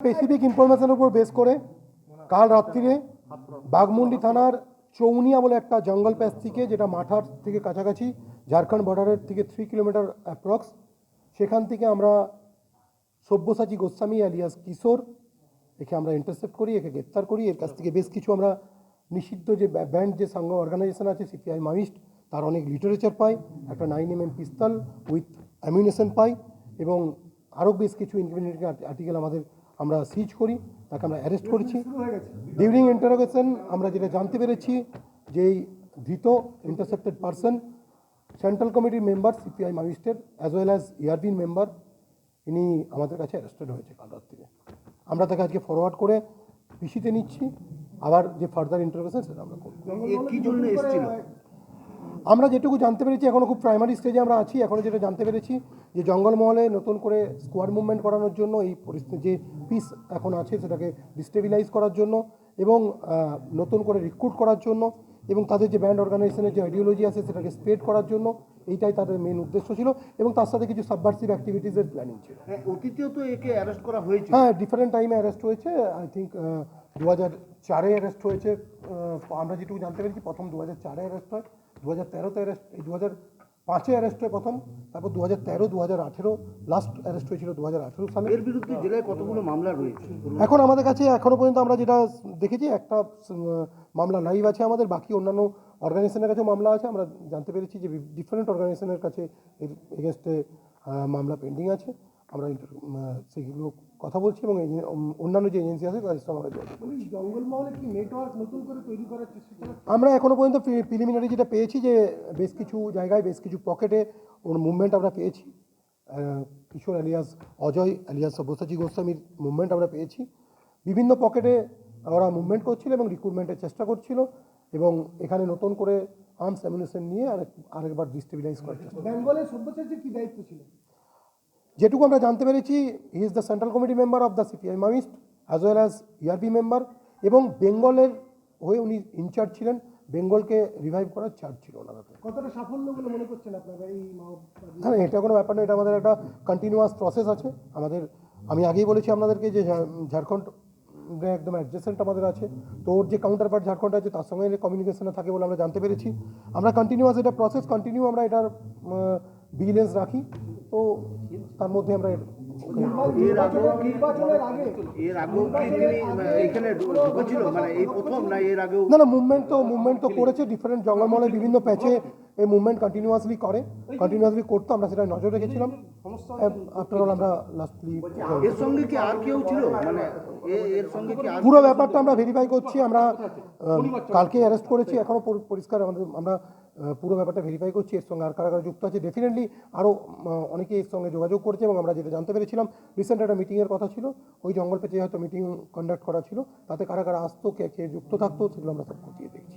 Specific ইনফরমেশনের উপর base করে কাল রাত্রিরে বাগমুন্ডি থানার চৌনিয়া বলে একটা জঙ্গল প্যাচ থেকে, যেটা মাঠার থেকে কাছাকাছি, ঝাড়খণ্ড বর্ডারের থেকে থ্রি কিলোমিটার অ্যাপ্রক্স সেখান থেকে আমরা সব্যসাচী গোস্বামী আলিয়াস কিশোর, একে আমরা ইন্টারসেপ্ট করি, একে গ্রেপ্তার করি। এর কাছ থেকে বেশ কিছু আমরা নিষিদ্ধ যে ব্যান্ড যে সংঘ অর্গানাইজেশন আছে সিপিআই মাইস্ট তার অনেক লিটারেচার পাই। একটা nine M M pistol with ammunition পাই এবং আরও বেশ কিছু ইনভেস্টিগেটিং আর্টিকেল আমাদের আমরা সিজ করি তাকে আমরা অ্যারেস্ট করেছি। ডিউরিং ইন্টারোগেশন আমরা যেটা জানতে পেরেছি যে এই ধৃত ইন্টারসেপ্টেড পারসন সেন্ট্রাল কমিটির member CPI magistrate as well as ইয়ারবিন member ইনি আমাদের কাছে অ্যারেস্টেড হয়েছে কাল রাত্রিরে। আমরা তাকে আজকে ফরওয়ার্ড করে পিসিতে নিচ্ছি। আবার যে ফার্দার ইন্টারোগেশন সেটা আমরা করব। কি জন্য এসেছিল? আমরা যেটুকু জানতে পেরেছি এখনও খুব প্রাইমারি স্টেজে আমরা আছি এখনও যেটা জানতে পেরেছি যে জঙ্গলমহলে নতুন করে স্কোয়াড মুভমেন্ট করানোর জন্য এই পরিস্থিতি যে পিস এখন আছে সেটাকে ডিস্টেবিলাইজ করার জন্য এবং নতুন করে রিক্রুট করার জন্য এবং তাদের যে ব্যান্ড অর্গানাইজেশনের যে আইডিওলজি আছে সেটাকে স্প্রেড করার জন্য এইটাই তাদের মেন উদ্দেশ্য ছিল এবং তার সাথে কিছু সাবভার্সিভ অ্যাক্টিভিটিসের প্ল্যানিং ছিল। হ্যাঁ, অতীতেও তো একে অ্যারেস্ট করা হয়েছে হ্যাঁ ডিফারেন্ট টাইমে অ্যারেস্ট হয়েছে আই থিঙ্ক দু হাজার চারে অ্যারেস্ট হয়েছে আমরা যেটুকু জানতে পেরেছি প্রথম দু হাজার চারে অ্যারেস্ট হয় দু হাজার তেরোতে অ্যারেস্ট দু হাজার পাঁচে অ্যারেস্ট হয় প্রথম তারপর দু হাজার তেরো দু হাজার আঠেরো লাস্ট অ্যারেস্ট হয়েছিল দু হাজার আঠেরো সালে। এর বিরুদ্ধে জেলায় কতগুলো মামলা রয়েছে? এখন আমাদের কাছে এখনও পর্যন্ত আমরা যেটা দেখেছি একটা মামলা লাইভ আছে আমাদের বাকি অন্যান্য অর্গানাইজেশনের কাছেও মামলা আছে আমরা জানতে পেরেছি যে ডিফারেন্ট অর্গানাইজেশনের কাছে এর এগেনস্টে মামলা পেন্ডিং আছে। আমরা সেগুলো কথা বলছি এবং অন্যান্য যে এজেন্সি আছে তাদের সঙ্গে আমরা জঙ্গলমহলে কি নেটওয়ার্ক নতুন করে তৈরি করার চেষ্টা আমরা এখনও পর্যন্ত প্রিলিমিনারি যেটা পেয়েছি যে বেশ কিছু জায়গায় বেশ কিছু পকেটে ওর মুভমেন্ট আমরা পেয়েছি। কিশোর আলিয়াস অজয় আলিয়াস সব্যসাচী গোস্বামীর মুভমেন্ট আমরা পেয়েছি। বিভিন্ন পকেটে ওরা মুভমেন্ট করছিল এবং রিক্রুটমেন্টের চেষ্টা করছিল এবং এখানে নতুন করে আর্মস অ্যামিউনেশন নিয়ে আরেক আরেকবার ডিস্টেবিলাইজ করার চেষ্টা বেঙ্গলের সব্যসাচীর কি দায়িত্ব ছিল যেটুকু আমরা জানতে পেরেছি he is the central committee member of the CPI Maoist as well as ERP member এবং বেঙ্গলের হয়ে উনি ইনচার্জ ছিলেন। বেঙ্গলকে রিভাইভ করার চার্জ ছিল ওনার হাতে কতটা সাফল্য বলে মনে করছেন আপনারা এই হ্যাঁ এটা কোনো ব্যাপার না এটা আমাদের একটা কন্টিনিউয়াস প্রসেস আছে। আমাদের আমি আগেই বলেছি আপনাদেরকে যে ঝাড়খণ্ড একদম অ্যাডজাসেন্ট আমাদের আছে। তো ওর যে কাউন্টার পার্ট ঝাড়খণ্ড আছে তার সঙ্গে কমিউনিকেশনে থাকে বলে আমরা জানতে পেরেছি। আমরা কন্টিনিউয়াস এটা প্রসেস কন্টিনিউ আমরা এটার ভিজিলেন্স রাখি। তো তার মধ্যে আমরা এর আগেও কি নির্বাচনের আগে এর আগেও কি তিনি এখানে ঢু- ঢুকেছিল? মানে এই প্রথম না না না মুভমেন্ট তো মুভমেন্ট তো করেছে ডিফারেন্ট বিভিন্ন প্যাচে এই মুভমেন্ট কন্টিনিউয়াসলি করে। কন্টিনিউয়াসলি করতো আমরা সেটা নজর রেখেছিলাম। আফটার অল আমরা লাস্টলি এর সঙ্গে কি আর কেউ ছিল? মানে এর সঙ্গে কি পুরো ব্যাপারটা আমরা ভেরিফাই করছি আমরা কালকে অ্যারেস্ট করেছি এখনও পরিষ্কার আমাদের আমরা পুরো ব্যাপারটা ভেরিফাই করছি, এর সঙ্গে আর কারা কারা যুক্ত আছে ডেফিনেটলি আরও অনেকে এর সঙ্গে যোগাযোগ করছে এবং আমরা যেটা জানতে পেরেছিলাম রিসেন্ট একটা মিটিংয়ের কথা ছিল, ওই জঙ্গল পেতে হয়তো মিটিং কন্ডাক্ট করা ছিল, তাতে কারা কারা আসতো, কে কে যুক্ত থাকতো, সেগুলো আমরা সব খতিয়ে দেখছি।